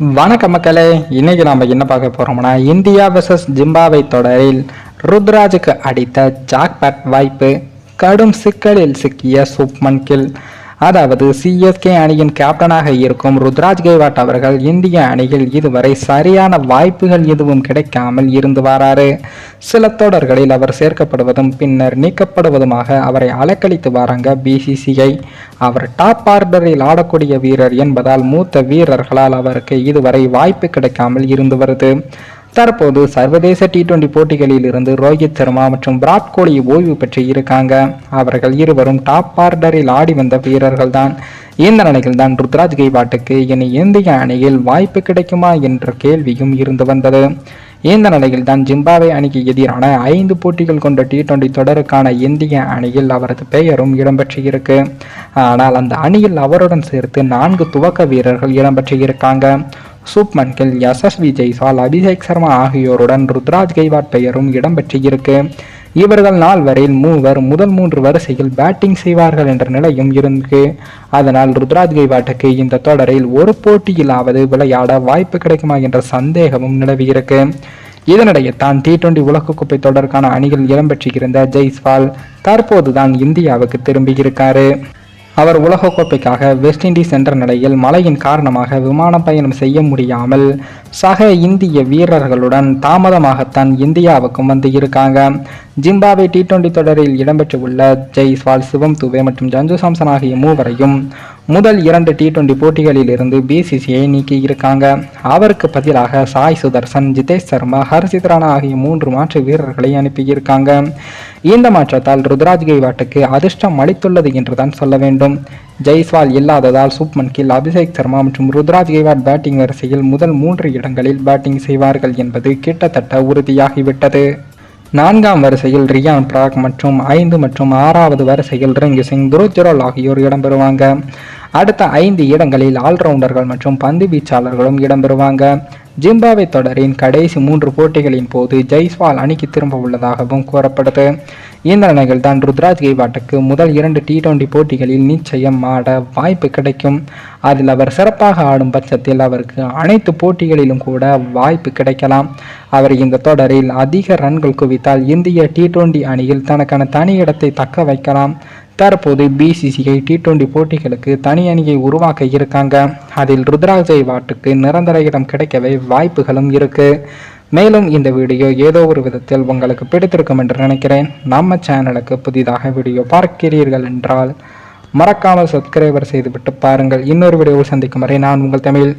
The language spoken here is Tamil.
வணக்கம் மக்களே இன்னைக்கு நாம என்ன பார்க்க போறோம்னா இந்தியா வெர்சஸ் ஜிம்பாவை தொடரில் ருத்ராஜுக்கு அடித்த ஜாக்பேட் வாய்ப்பு கடும் சிக்கலில் சிக்கிய சுப்மன் கில். அதாவது சிஎஸ்கே அணியின் கேப்டனாக இருக்கும் ருத்ராஜ் கெய்வாட் அவர்கள் இந்திய அணியில் இதுவரை சரியான வாய்ப்புகள் எதுவும் கிடைக்காமல் இருந்து வராரு. சில தொடர்களில் அவர் சேர்க்கப்படுவதும் பின்னர் நீக்கப்படுவதுமாக அவரை அலக்களித்து வராங்க பிசிசிஐ அவர் டாப் ஆர்டரில் ஆடக்கூடிய வீரர் என்பதால் மூத்த வீரர்களால் அவருக்கு இதுவரை வாய்ப்பு கிடைக்காமல் இருந்து வருது. தற்போது சர்வதேச டி டுவெண்டி போட்டிகளில் இருந்து ரோஹித் சர்மா மற்றும் விராட் கோலி ஓய்வு பெற்று இருக்காங்க. அவர்கள் இருவரும் டாப் ஆர்டரில் ஆடி வந்த வீரர்கள் தான் இந்த நிலையில் தான் ருத்ராஜ் கெய்வாட்டுக்கு இனி இந்திய அணியில் வாய்ப்பு கிடைக்குமா என்ற கேள்வியும் இருந்து வந்தது. இந்த நிலையில் தான் ஜிம்பாவே அணிக்கு எதிரான ஐந்து போட்டிகள் கொண்ட டி டுவெண்டி தொடருக்கான இந்திய அணியில் அவரது பெயரும் இடம்பெற்று இருக்கு. ஆனால் அந்த அணியில் அவருடன் சேர்த்து நான்கு துவக்க வீரர்கள் இடம்பெற்றிருக்காங்க இருக்காங்க எஸ் எஸ் யசஸ்வி ஜெய்ஸ்வால் அபிஷேக் சர்மா ஆகியோருடன் ருத்ராஜ் கெய்வாட் பெயரும் இடம்பெற்று இருக்கு. இவர்கள் நால்வரில் மூவர் முதல் மூன்று வரிசையில் பேட்டிங் செய்வார்கள் என்ற நிலையும் இருக்கு. அதனால் ருத்ராஜ் கெய்வாட்டுக்கு இந்த தொடரில் ஒரு போட்டியிலாவது விளையாட வாய்ப்பு கிடைக்குமா என்ற சந்தேகமும் நிலவியிருக்கு இதனிடையே தான் டி டுவெண்டி உலகக்கோப்பை தொடருக்கான அணியில் இடம்பெற்றிருந்த ஜெய்ஸ்வால் தற்போதுதான் இந்தியாவுக்கு திரும்பியிருக்காரு அவர் உலகக்கோப்பைக்காக வெஸ்ட் இண்டீஸ் என்ற நிலையில் மழையின் காரணமாக விமான பயணம் செய்ய முடியாமல் சக இந்திய வீரர்களுடன் தாமதமாகத்தான் இந்தியாவுக்கும் வந்து இருக்காங்க. ஜிம்பாவே டி டுவெண்டி தொடரில் இடம்பெற்றுள்ள ஜெய்ஸ்வால் சிவம் துவே மற்றும் ஜஞ்சு சாம்சன் ஆகிய மூவரையும் முதல் இரண்டு டி டுவெண்டி போட்டிகளில் இருந்து பிசிசிஐ நீக்கி இருக்காங்க. அவருக்கு பதிலாக சாய் சுதர்சன் ஜிதேஷ் சர்மா ஹர்ஷித் ராணா ஆகிய மூன்று மாற்று வீரர்களை அனுப்பியிருக்காங்க இந்த மாற்றத்தால் ருத்ராஜ் கெய்வாட்டுக்கு அதிர்ஷ்டம் அளித்துள்ளது என்றுதான் சொல்ல வேண்டும். ஜெய்ஸ்வால் இல்லாததால் சுப்மன் கில் அபிஷேக் சர்மா மற்றும் ருத்ராஜ் கெய்வாட் பேட்டிங் வரிசையில் முதல் மூன்று இடங்களில் பேட்டிங் செய்வார்கள் என்பது கிட்டத்தட்ட உறுதியாகிவிட்டது. நான்காம் வரிசையில் ரியான் பிராக் மற்றும் ஐந்து மற்றும் ஆறாவது வரிசையில் ரிங்கு சிங் துருஜரோல் ஆகியோர் இடம்பெறுவாங்க. அடுத்த ஐந்து இடங்களில் ஆல்ரவுண்டர்கள் மற்றும் பந்து வீச்சாளர்களும் இடம்பெறுவாங்க. ஜிம்பாவே தொடரின் கடைசி மூன்று போட்டிகளின் போது ஜெய்ஸ்வால் அணிக்கு திரும்ப உள்ளதாகவும் கூறப்படுது. இந்த நிலையில் தான் ருத்ராஜ் கெய்வாட்டுக்கு முதல் இரண்டு டி டுவெண்டி போட்டிகளில் நிச்சயம் ஆட வாய்ப்பு கிடைக்கும். அதில் அவர் சிறப்பாக ஆடும் பட்சத்தில் அவருக்கு அனைத்து போட்டிகளிலும் கூட வாய்ப்பு கிடைக்கலாம். அவர் இந்த தொடரில் அதிக ரன்கள் குவித்தால் இந்திய டி டுவெண்டி அணியில் தனக்கான தனி இடத்தை தக்க வைக்கலாம். தற்போது பிசிசிஐ டி டுவெண்டி போட்டிகளுக்கு தனி அணியை உருவாக்க இருக்காங்க. அதில் ருத்ராஜை வாட்டுக்கு நிரந்தர இடம் கிடைக்கவே வாய்ப்புகளும் இருக்கு. மேலும் இந்த வீடியோ ஏதோ ஒரு விதத்தில் உங்களுக்கு பிடித்திருக்கும் என்று நினைக்கிறேன். நம்ம சேனலுக்கு புதிதாக வீடியோ பார்க்கிறீர்கள் என்றால் மறக்காமல் சப்ஸ்கிரைபர் செய்துவிட்டு பாருங்கள். இன்னொரு வீடியோவில் சந்திக்கும் வரை நான் உங்கள் தமிழ்.